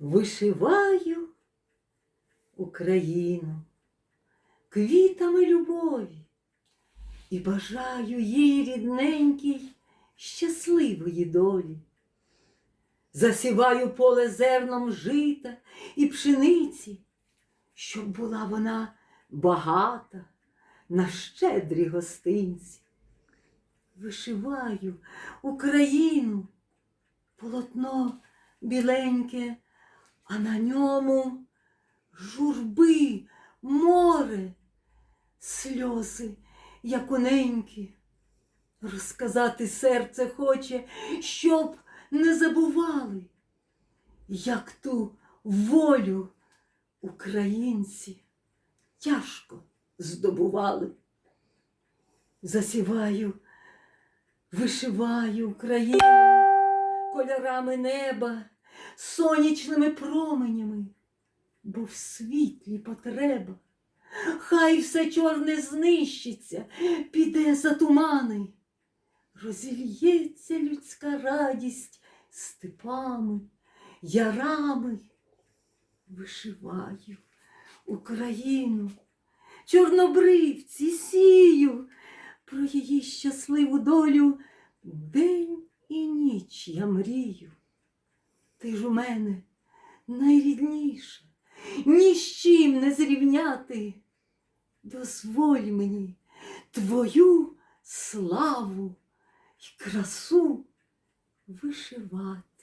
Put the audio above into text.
Вишиваю Україну квітами любові і бажаю їй рідненькій щасливої долі. Засіваю поле зерном жита і пшениці, щоб була вона багата на щедрі гостинці. Вишиваю Україну, полотно біленьке, а на ньому журби, море, сльози якуненькі. Розказати серце хоче, щоб не забували, як ту волю українці тяжко здобували. Засіваю, вишиваю Україну кольорами неба, сонячними променями, бо в світлі потреба. Хай все чорне знищиться, піде за тумани, розільється людська радість степами, ярами. Вишиваю Україну, чорнобривці сію, про її щасливу долю день і ніч я мрію. Ти ж у мене найрідніша, ні з чим не зрівняти. Дозволь мені твою славу й красу вишивати.